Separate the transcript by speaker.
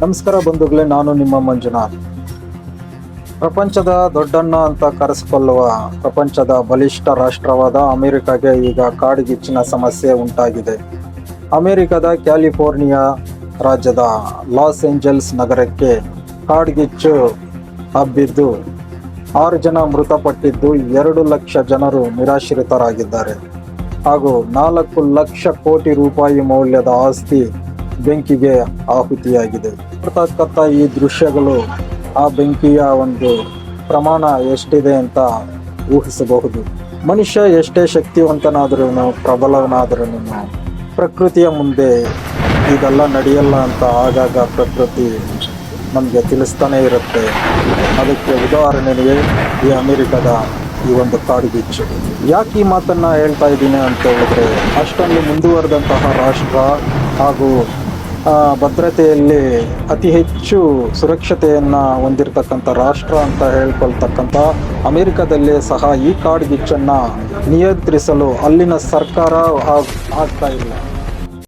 Speaker 1: ನಮಸ್ಕಾರ ಬಂಧುಗಳೇ, ನಾನು ನಿಮ್ಮ ಮಂಜುನಾಥ್. ಪ್ರಪಂಚದ ದೊಡ್ಡಣ್ಣ ಅಂತ ಕರೆಸಿಕೊಳ್ಳುವ ಪ್ರಪಂಚದ ಬಲಿಷ್ಠ ರಾಷ್ಟ್ರವಾದ ಅಮೆರಿಕಾಗೆ ಈಗ ಕಾಡ್ಗಿಚ್ಚಿನ ಸಮಸ್ಯೆ ಉಂಟಾಗಿದೆ. ಅಮೆರಿಕದ ಕ್ಯಾಲಿಫೋರ್ನಿಯಾ ರಾಜ್ಯದ ಲಾಸ್ ಏಂಜಲ್ಸ್ ನಗರಕ್ಕೆ ಕಾಡ್ಗಿಚ್ಚು ಹಬ್ಬಿದ್ದು, ಆರು ಜನ ಮೃತಪಟ್ಟಿದ್ದು ಎರಡು ಲಕ್ಷ ಜನರು ನಿರಾಶ್ರಿತರಾಗಿದ್ದಾರೆ. ಹಾಗೂ ನಾಲ್ಕು ಲಕ್ಷ ಕೋಟಿ ರೂಪಾಯಿ ಮೌಲ್ಯದ ಆಸ್ತಿ ಬೆಂಕಿಗೆ ಆಹುತಿಯಾಗಿದೆ. ಬರ್ತಕ್ಕಂಥ ಈ ದೃಶ್ಯಗಳು ಆ ಬೆಂಕಿಯ ಒಂದು ಪ್ರಮಾಣ ಎಷ್ಟಿದೆ ಅಂತ ಊಹಿಸಬಹುದು. ಮನುಷ್ಯ ಎಷ್ಟೇ ಶಕ್ತಿವಂತನಾದ್ರೂ ಪ್ರಬಲನಾದ್ರೂ ಪ್ರಕೃತಿಯ ಮುಂದೆ ಇದೆಲ್ಲ ನಡೆಯಲ್ಲ ಅಂತ ಆಗಾಗ ಪ್ರಕೃತಿ ನಮಗೆ ತಿಳಿಸ್ತಾನೆ ಇರುತ್ತೆ. ಅದಕ್ಕೆ ಉದಾಹರಣೆಗೆ ಈ ಅಮೆರಿಕದ ಈ ಒಂದು ಕಾಡು ಬಿಚ್ಚು ಯಾಕೆ ಈ ಮಾತನ್ನು ಹೇಳ್ತಾ ಇದ್ದೀನಿ ಅಂತ ಹೇಳಿದ್ರೆ, ಅಷ್ಟೊಂದು ಮುಂದುವರೆದಂತಹ ರಾಷ್ಟ್ರ ಹಾಗೂ ಭದ್ರತೆಯಲ್ಲಿ ಅತಿ ಹೆಚ್ಚು ಸುರಕ್ಷತೆಯನ್ನು ಹೊಂದಿರತಕ್ಕಂಥ ರಾಷ್ಟ್ರ ಅಂತ ಹೇಳ್ಕೊಳ್ತಕ್ಕಂಥ ಅಮೆರಿಕದಲ್ಲಿ ಸಹ ಈ ಕಾಡ್ಗಿಚ್ಚನ್ನ ನಿಯಂತ್ರಿಸಲು ಅಲ್ಲಿನ ಸರ್ಕಾರ ಆಗ್- ಆಗ್ತಾ ಇಲ್ಲ.